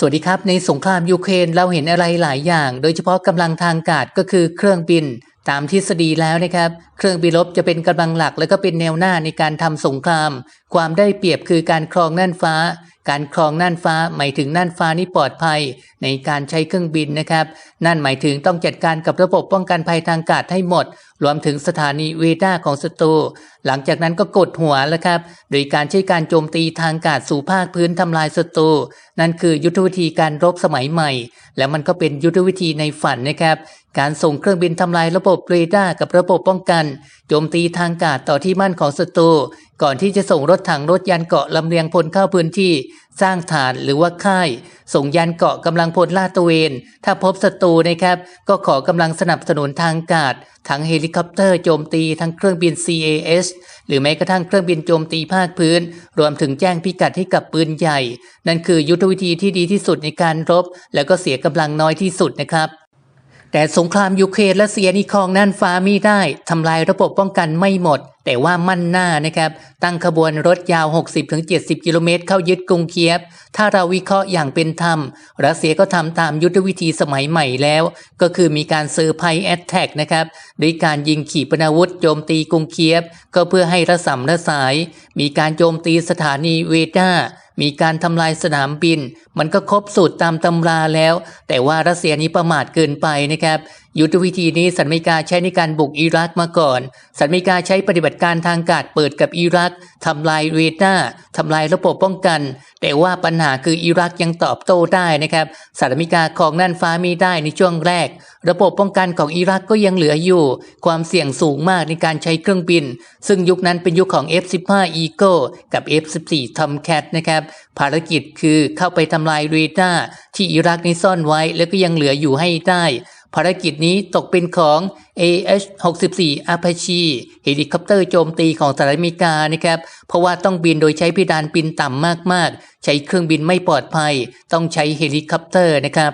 สวัสดีครับ ในสงครามยูเครนเราเห็นอะไรหลายอย่าง โดยเฉพาะกำลังทางอากาศก็คือเครื่องบิน ตามทฤษฎีแล้วนะครับ เครื่องบินรบจะเป็นกำลังหลัก และก็เป็นแนวหน้าในการทำสงครามความได้เปรียบคือการครองน่านฟ้า การครองน่านฟ้าหมายถึงน่านฟ้านี้ปลอดภัย ในการใช้เครื่องบินนะครับ นั่นหมายถึงต้องจัดการกับระบบป้องกันภัยทางอากาศให้หมด รวมถึงสถานีเวด้าของศัตรู หลังจากนั้นก็กดหัวแล้วครับ โดยการใช้การโจมตีทางอากาศสู่ภาคพื้นทำลายศัตรู นั่นคือยุทธวิธีการรบสมัยใหม่ และมันก็เป็นยุทธวิธีในฝันนะครับ การส่งเครื่องบินทำลายระบบเรดาร์กับระบบป้องกัน โจมตีทางอากาศต่อที่มั่นของศัตรู ก่อนที่จะส่งรถถังรถยานเกาะลำเลียงพลเข้าพื้นที่ สร้างฐานหรือว่าค่าย ส่งยานเกาะกำลังพลลาดตระเวน ถ้าพบศัตรูนะครับ ก็ขอกำลังสนับสนุนทางอากาศทั้งเฮลิคอปเตอร์โจมตีทั้งเครื่องบิน CAS หรือแม้กระทั่งเครื่องบินโจมตีภาคพื้น รวมถึงแจ้งพิกัดให้กับปืนใหญ่ นั่นคือยุทธวิธีที่ดีที่สุดในการรบ แล้วก็เสียกำลังน้อยที่สุดนะครับ แต่สงครามยูเครนและเซียนี่ครองน่านฟ้ามีได้ทำลายระบบป้องกันไม่หมด แต่ว่ามั่นหน้านะครับ ตั้งขบวนรถยาว 60-70 กิโลเมตรเข้ายึดกรุงเคียฟถ้าเราวิเคราะห์อย่างเป็นธรรม รัสเซียก็ทำตามยุทธวิธีสมัยใหม่แล้ว ก็คือมีการเซอร์ไพรส์แอตแทกนะครับโดยการยิงขีปนาวุธโจมตีกรุงเคียฟก็เพื่อให้ระสำระสาย มีการโจมตีสถานีเวด้า มีการทำลายสนามบิน มันก็ครบสูตรตามตำราแล้ว แต่ว่ารัสเซียนี้ประมาทเกินไปนะครับ ยุทธวิธีนี้สันมิกาใช้ในการบุกอิรักมาก่อน สันมิกาใช้ปฏิบัติการทางอากาศเปิดกับอิรักทำลายเรดาร์ทำลายระบบป้องกัน แต่ว่าปัญหาคืออิรักยังตอบโต้ได้นะครับสหรัฐอเมริกาของน่านฟ้ามีได้ในช่วงแรก ระบบป้องกันของอิรักก็ยังเหลืออยู่ ความเสี่ยงสูงมากในการใช้เครื่องบิน ซึ่งยุคนั้นเป็นยุคของ F-15 Eagle กับ F-14 Tomcat นะครับภารกิจคือเข้าไปทำลายเรดาร์ที่อิรักนี้ซ่อนไว้แล้วก็ยังเหลืออยู่ให้ได้ ภารกิจนี้ตกเป็นของ AH-64 Apache เฮลิคอปเตอร์โจมตีของสหรัฐอเมริกานะครับ เพราะว่าต้องบินโดยใช้เพดานบินต่ำมากๆ ใช้เครื่องบินไม่ปลอดภัย ต้องใช้เฮลิคอปเตอร์นะครับ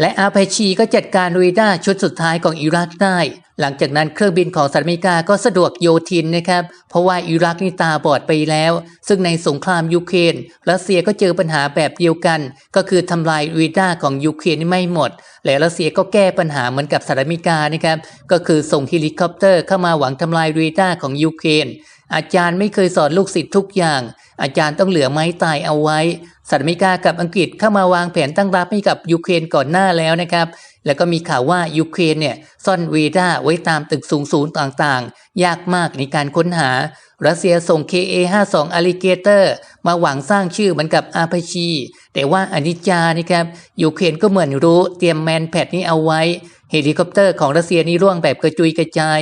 และอา p าชีก็จัดการเรดาร์ชุดสุดท้ายของอิรักได้ หลังจากนั้นเครื่องบินของสหรัฐอเมริกาก็สะดวกโยทินนะครับ เพราะว่าอิรักนี่ตาบอดไปแล้ว ซึ่งในสงครามยูเครนรัสเซียก็เจอปัญหาแบบเดียวกัน ก็คือทำลายเรดาร์ของยูเครนไม่หมด และรัสเซียก็แก้ปัญหาเหมือนกับสหรัฐอเมริกานะครับ ก็คือส่งเฮลิคอปเตอร์เข้ามาหวังทำลายเรดาร์ของยูเครนอาจารย์ไม่เคยสอนลูกศิษย์ทุกอย่าง อาจารย์ต้องเหลือไม้ตายเอาไว้สหรัฐอเมริกากับอังกฤษเข้ามาวางแผนตั้งรับให้กับยูเครนก่อนหน้าแล้วนะครับ แล้วก็มีข่าวว่ายูเครนเนี่ยซ่อนเวดาไว้ตามตึกสูงสูงต่างๆ ยากมากในการค้นหา รัสเซียส่ง KA-52 Alligator มาหวังสร้างชื่อเหมือนกับอาพชี แต่ว่าอนิจจานะครับยูเครนก็เหมือนรู้เตรียมแมนแพดนี้เอาไว้ เฮลิคอปเตอร์ของรัสเซียนี่ร่วงแบบกระจุยกระจาย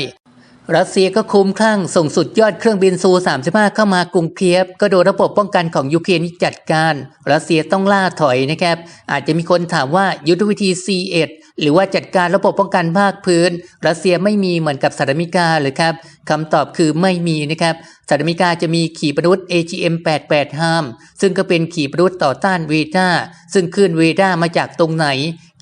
รัสเซียก็คุ้มคลั่งส่งสุดยอดเครื่องบินซู 35 เข้ามากรุงเคียฟก็โดนระบบป้องกันของยูเครนจัดการ รัสเซียต้องล่าถอยนะครับ อาจจะมีคนถามว่ายุทธวิธี C1 หรือว่าจัดการระบบป้องกันภาคพื้น รัสเซียไม่มีเหมือนกับสหรัฐอเมริกาหรือครับคำตอบคือไม่มีนะครับสหรัฐอเมริกาจะมีขีปนาวุธ AGM-88 ฮามซึ่งก็เป็นขีปนาวุธต่อต้านเวด้าซึ่งคลื่นเวด้ามาจากตรงไหน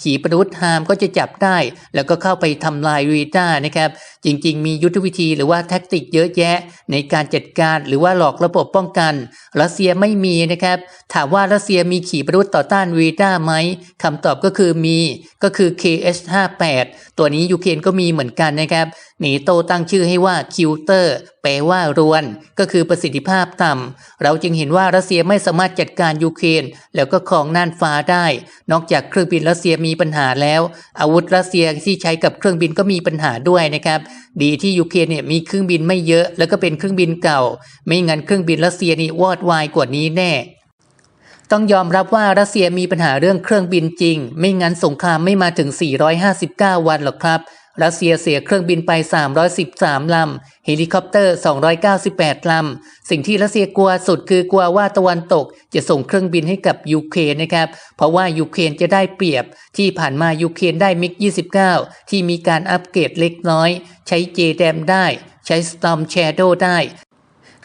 ขีปนาวุธฮามก็จะจับได้ แล้วก็เข้าไปทำลายเวด้านะครับ จริง ๆ มียุทธวิธีหรือว่าแท็กติกเยอะแยะ ในการจัดการหรือว่าหลอกระบบป้องกัน รัสเซียไม่มีนะครับ ถามว่ารัสเซียมีขีปนาวุธต่อต้านเวด้าไหมคำตอบก็คือมีก็คือ KH58 ตัวนี้ยูเครนก็มีเหมือนกันนะครับหนีโตตั้งชื่อให้ว่าคิวเตอร์แปลว่ารวน ก็คือประสิทธิภาพต่ำเราจึงเห็นว่ารัสเซียไม่สามารถจัดการยูเครนแล้วก็ครองน่านฟ้าได้ นอกจากเครื่องบินรัสเซียมีปัญหาแล้ว อาวุธรัสเซียที่ใช้กับเครื่องบินก็มีปัญหาด้วยนะครับ ดีที่ยูเครนเนี่ยมีเครื่องบินไม่เยอะ แล้วก็เป็นเครื่องบินเก่า ไม่งั้นเครื่องบินรัสเซียนี่วอดวายกว่านี้แน่ต้องยอมรับว่ารัสเซียมีปัญหาเรื่องเครื่องบินจริง ไม่งั้นสงครามไม่มาถึง 459 วันหรอกครับ รัสเซียเสียเครื่องบินไป 313 ลำ เฮลิคอปเตอร์ 298 ลำ สิ่งที่รัสเซียกลัวสุดคือกลัวว่าตะวันตกจะส่งเครื่องบินให้กับยูเครนนะครับ เพราะว่ายูเครนจะได้เปรียบ ที่ผ่านมายูเครนได้มิก 29 ที่มีการอัปเกรดเล็กน้อย ใช้เจแดมได้ ใช้สตอมแชโดได้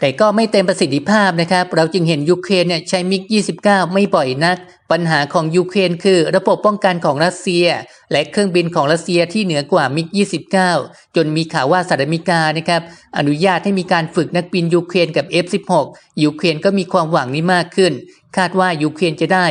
แต่ก็ไม่เต็มประสิทธิภาพนะครับ เราจึงเห็นยูเครนเนี่ยใช้มิก 29 ไม่บ่อยนัก ปัญหาของยูเครนคือระบบป้องกันของรัสเซีย และเครื่องบินของรัสเซียที่เหนือกว่ามิก 29 จนมีข่าวว่าสหรัฐอเมริกานะครับอนุญาตให้มีการฝึกนักบินยูเครนกับ F16 ยูเครนก็มีความหวังนี้มากขึ้น คาดว่ายูเครนจะได้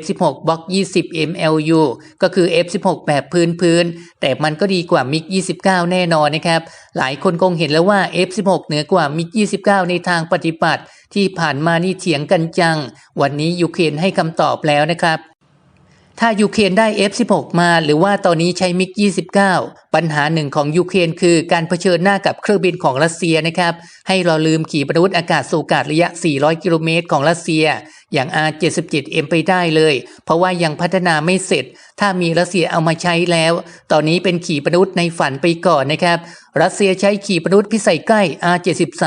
F16 บล็อก 20 MLU ก็คือ F16 แบบพื้นพื้นๆแต่มันก็ดีกว่ามิก29 แน่นอนนะครับ หลายคนคงเห็นแล้วว่า F16 เหนือกว่ามิก29 ในทางปฏิบัติ ที่ผ่านมานี่เถียงกันจัง วันนี้ยูเครนให้คำตอบแล้วนะครับถ้ายูเครนได้ F16 มาหรือว่าตอนนี้ใช้มิก29ปัญหาหนึ่งของยูเครนคือการเผชิญหน้ากับเครื่องบินของรัสเซียนะครับ ให้เราลืมขีปนาวุธอากาศสู่อากาศระยะ 400 กิโลเมตรของรัสเซีย อย่าง R77M ไปได้เลย เพราะว่ายังพัฒนาไม่เสร็จ ถ้ามีรัสเซียเอามาใช้แล้ว ตอนนี้เป็นขีปนาวุธในฝันไปก่อนนะครับ รัสเซียใช้ขีปนาวุธพิสัยใกล้ R73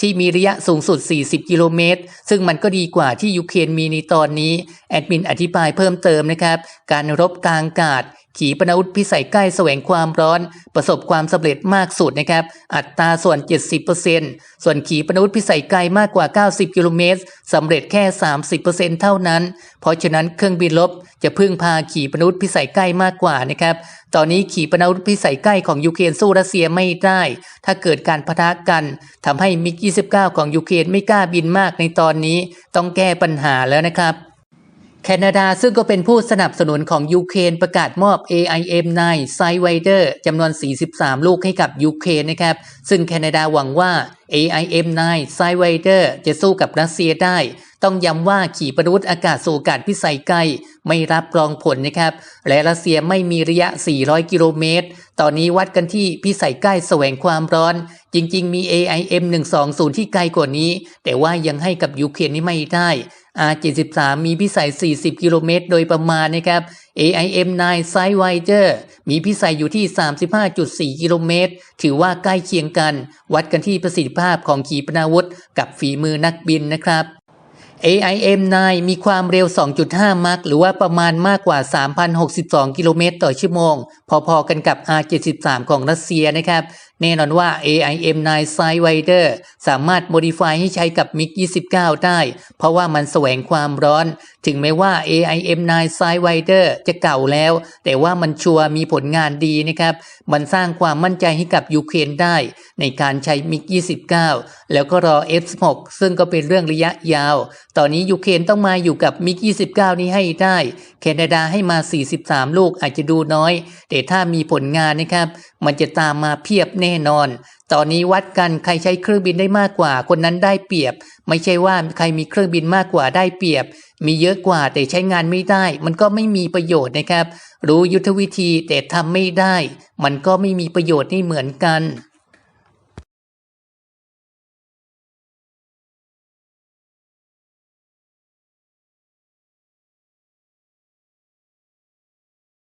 ที่มีระยะสูงสุด 40 กิโลเมตร ซึ่งมันก็ดีกว่าที่ยูเครนมีในตอนนี้ แอดมินอธิบายเพิ่มเติมนะครับ การรบกลางอากาศ ขีปนาวุธพิสัยใกล้แสวงความร้อน ประสบความสำเร็จมากสุดนะครับ อัตราส่วน 70%ส่วนขีปนาวุธพิสัยไกลมากกว่า 90 กิโลเมตรสำเร็จแค่ 30%เท่านั้น เพราะฉะนั้นเครื่องบินรบจะพึ่งพาขีปนาวุธพิสัยใกล้มากกว่านะครับ ตอนนี้ขีปนาวุธพิสัยใกล้ของยูเครนสู้รัสเซียไม่ได้ ถ้าเกิดการพะทะกันทำให้มิก 29 ของยูเครนไม่กล้าบินมากในตอนนี้ ต้องแก้ปัญหาแล้วนะครับ แคนาดาซึ่งก็เป็นผู้สนับสนุนของยูเครนประกาศมอบ AIM-9 s i w i d e r จำนวน 43 ลูกให้กับยูเครนนะครับ ซึ่งแคนาดาหวังว่า AIM-9 s i w i d e r จะสู้กับรัสเซียได้ ต้องย้ำว่าขีปนาวุธอากาศสู่อากาศพิสัยไกลไม่รับรองผลนะครับ และรัสเซียไม่มีระยะ 400 กิโลเมตร ตอนนี้วัดกันที่พิสัยใกล้แสวงความร้อน จริง ๆ มี AIM 120 ที่ไกลกว่านี้ แต่ว่ายังให้กับยูเครนนี่ไม่ได้ R73 มีพิสัย 40 กิโลเมตร โดยประมาณนะครับ AIM-9 Sidewinder มีพิสัยอยู่ที่ 35.4 กิโลเมตร ถือว่าใกล้เคียงกัน วัดกันที่ประสิทธิภาพของขีปนาวุธ กับฝีมือนักบินนะครับ AIM-9 มีความเร็ว 2.5 มัคหรือว่าประมาณมากกว่า 3,062 กิโลเมตรต่อชั่วโมง พอๆกันกับ R73 ของรัสเซียนะครับ แน่นอนว่า AIM-9 Sidewinder สามารถ modify ให้ใช้กับ MiG-29 ได้ เพราะว่ามันแสวงความร้อน ถึงแม้ว่า AIM-9 Sidewinder จะเก่าแล้ว แต่ว่ามันชัวร์มีผลงานดีนะครับ มันสร้างความมั่นใจให้กับยูเครนได้ ในการใช้ MiG-29 แล้วก็รอ F16 ซึ่งก็เป็นเรื่องระยะยาว ตอนนี้ยูเครนต้องมาอยู่กับ MiG-29 นี้ให้ได้ แคนาดาให้มา 43 ลูกอาจจะดูน้อย แต่ถ้ามีผลงานนะครับ มันจะตามมาเพียบแน่นอน ตอนนี้วัดกันใครใช้เครื่องบินได้มากกว่า คนนั้นได้เปรียบ ไม่ใช่ว่าใครมีเครื่องบินมากกว่าได้เปรียบ มีเยอะกว่าแต่ใช้งานไม่ได้ มันก็ไม่มีประโยชน์นะครับ รู้ยุทธวิธีแต่ทำไม่ได้ มันก็ไม่มีประโยชน์นี่เหมือนกัน